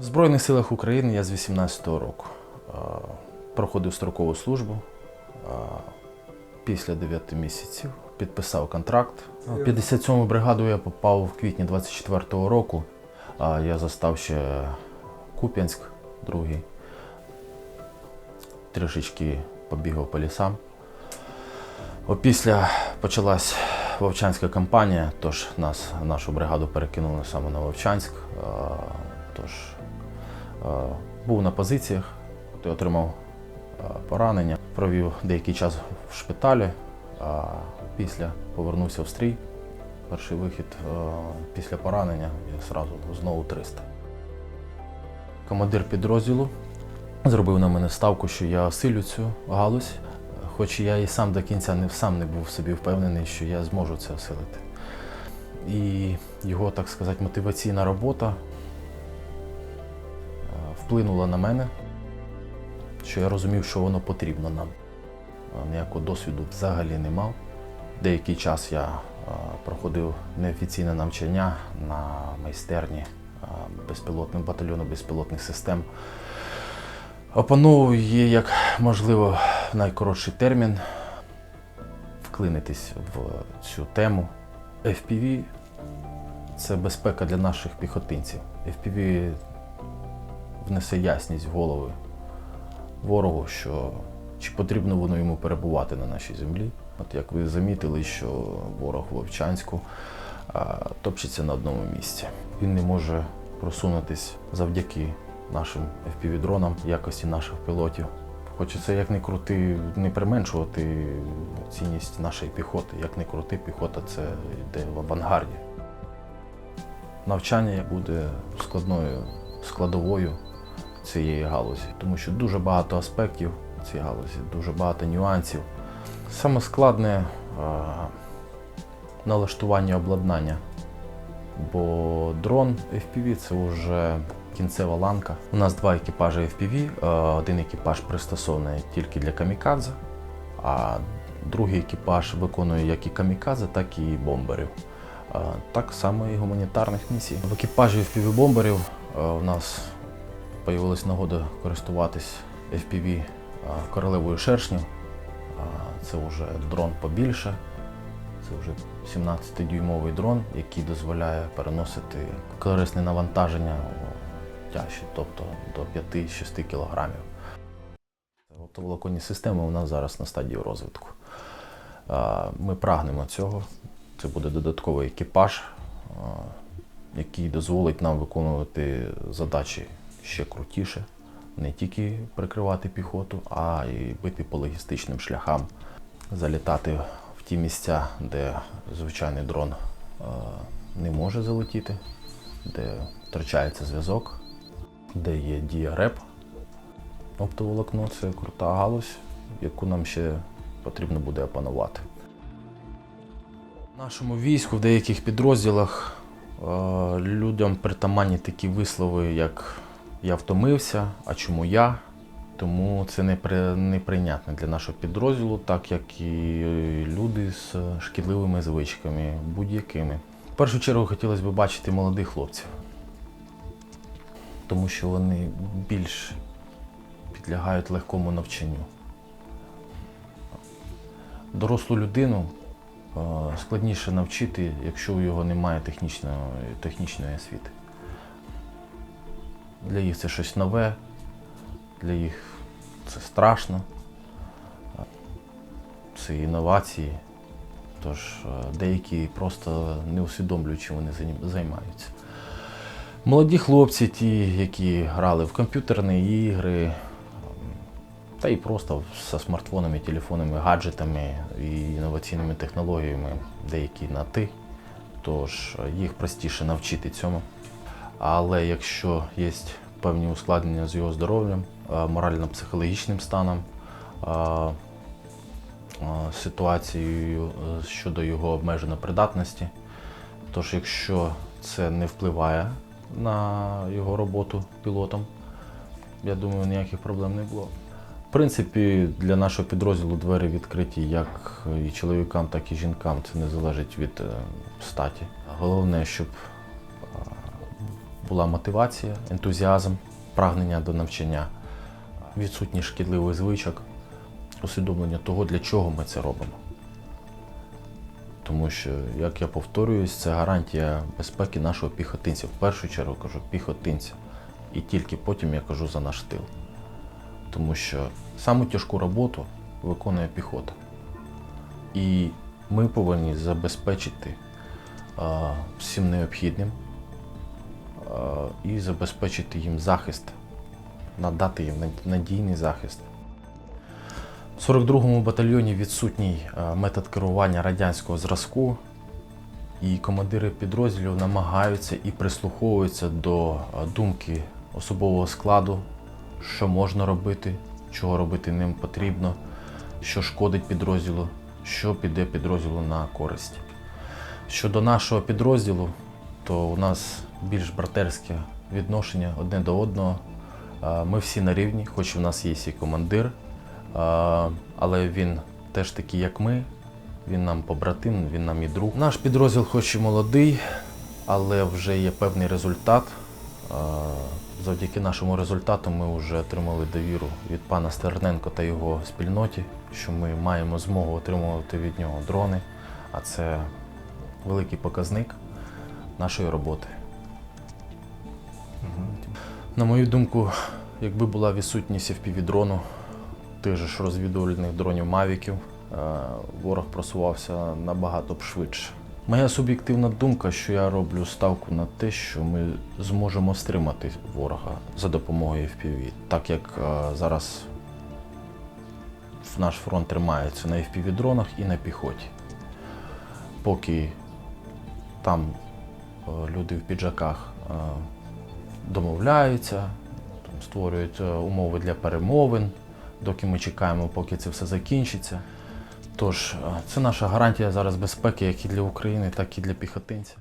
Збройних силах України я з 18-го року проходив строкову службу. Після 9 місяців підписав контракт. В 57-му бригаду я попав в квітні 24-го року. Я застав ще Куп'янськ, другий. Трішечки побігав по лісам. Опісля почалась Вовчанська кампанія, тож нас, нашу бригаду перекинули саме на Вовчанськ. Тож був на позиціях, отримав поранення, провів деякий час в шпиталі, а після повернувся в стрій. Перший вихід після поранення і одразу знову 300. Командир підрозділу зробив на мене ставку, що я осилю цю галузь, хоч я і сам до кінця не сам не був собі впевнений, що я зможу це осилити. І його, так сказати, мотиваційна робота е, вплинула на мене, що я розумів, що воно потрібно нам. Ніякого досвіду взагалі не мав. Деякий час я проходив неофіційне навчання на майстерні безпілотного батальйону безпілотних систем. Опановую її як можливо в найкоротший термін, вклинитись в цю тему. FPV це безпека для наших піхотинців. FPV внесе ясність в голови ворогу, що чи потрібно воно йому перебувати на нашій землі. От як ви замітили, що ворог в Вовчанську а, топчеться на одному місці. Він не може просунутись завдяки нашим FPV-дронам, якості наших пілотів. Хочеться як не крути, не применшувати цінність нашої піхоти. Як не крути, піхота це йде в авангарді. Навчання буде складною складовою цієї галузі, тому що дуже багато аспектів цієї галузі, дуже багато нюансів. Саме складне налаштування обладнання, бо дрон FPV це вже кінцева ланка. У нас два екіпажі FPV. е, Один екіпаж пристосований тільки для камікадзе, а другий екіпаж виконує як і камікадзе, так і бомберів. Е, Так само і гуманітарних місій. В екіпажі FPV-бомберів е, у нас з'явилась нагода користуватись FPV е, королевою шершнів. Е, Це вже дрон побільше. Це вже 17-дюймовий дрон, який дозволяє переносити корисне навантаження тяжі, тобто до 5-6 кілограмів. Оптоволоконні системи у нас зараз на стадії розвитку. Ми прагнемо цього. Це буде додатковий екіпаж, який дозволить нам виконувати задачі ще крутіше, не тільки прикривати піхоту, а й бити по логістичним шляхам, залітати в ті місця, де звичайний дрон не може залетіти, де втрачається зв'язок, де є дія РЕП. Оптоволокно це крута галузь, яку нам ще потрібно буде опанувати. В нашому війську в деяких підрозділах е, людям притаманні такі вислови, як я втомився, а чому я? Тому це непри- неприйнятно для нашого підрозділу, так як і люди з шкідливими звичками, будь-якими. В першу чергу хотілося б бачити молодих хлопців, тому що вони більш підлягають легкому навчанню. Дорослу людину е, складніше навчити, якщо у його немає технічної, технічної освіти. Для їх це щось нове, для їх це страшно. Це інновації. Тож е, деякі просто не усвідомлюють, чим вони займаються. Молоді хлопці, ті, які грали в комп'ютерні ігри, та і просто зі смартфонами, телефонами, гаджетами і інноваційними технологіями, деякі на ти, тож їх простіше навчити цьому. Але якщо є певні ускладнення з його здоров'ям, е, морально-психологічним станом, е, е, ситуацією щодо його обмеженої придатності, тож якщо це не впливає на його роботу пілотом, я думаю, ніяких проблем не було. В принципі, для нашого підрозділу двері відкриті як і чоловікам, так і жінкам. Це не залежить від е, статі. Головне, щоб е, була мотивація, ентузіазм, прагнення до навчання, відсутність шкідливих звичок, усвідомлення того, для чого ми це робимо. Тому що, як я повторююсь, це гарантія безпеки нашого піхотинця. В першу чергу кажу піхотинця. І тільки потім я кажу за наш тил. Тому що саму тяжку роботу виконує піхота. І ми повинні забезпечити а, всім необхідним а, і забезпечити їм захист, надати їм надійний захист. В 42-му батальйоні відсутній метод керування радянського зразку, і командири підрозділів намагаються і прислуховуються до думки особового складу, що можна робити, чого робити ним потрібно, що шкодить підрозділу, що піде підрозділу на користь. Щодо нашого підрозділу, то у нас більш братерське відношення одне до одного. Ми всі на рівні, хоч у нас є і командир, але він теж такий, як ми. Він нам побратим, він нам і друг. Наш підрозділ, хоч і молодий, але вже є певний результат. Завдяки нашому результату ми вже отримали довіру від пана Стерненко та його спільноті, що ми маємо змогу отримувати від нього дрони, а це великий показник нашої роботи. На мою думку, якби була відсутність FPV-дрону, тих ж розвідувальних дронів Мавіків, е, ворог просувався набагато б швидше. Моя суб'єктивна думка, що я роблю ставку на те, що ми зможемо стримати ворога за допомогою FPV, так як е, зараз наш фронт тримається на FPV-дронах і на піхоті. Поки там е, люди в піджаках е, домовляються, там, створюють е, умови для перемовин, доки ми чекаємо, поки це все закінчиться. Тож, е, це наша гарантія зараз безпеки як і для України, так і для піхотинця.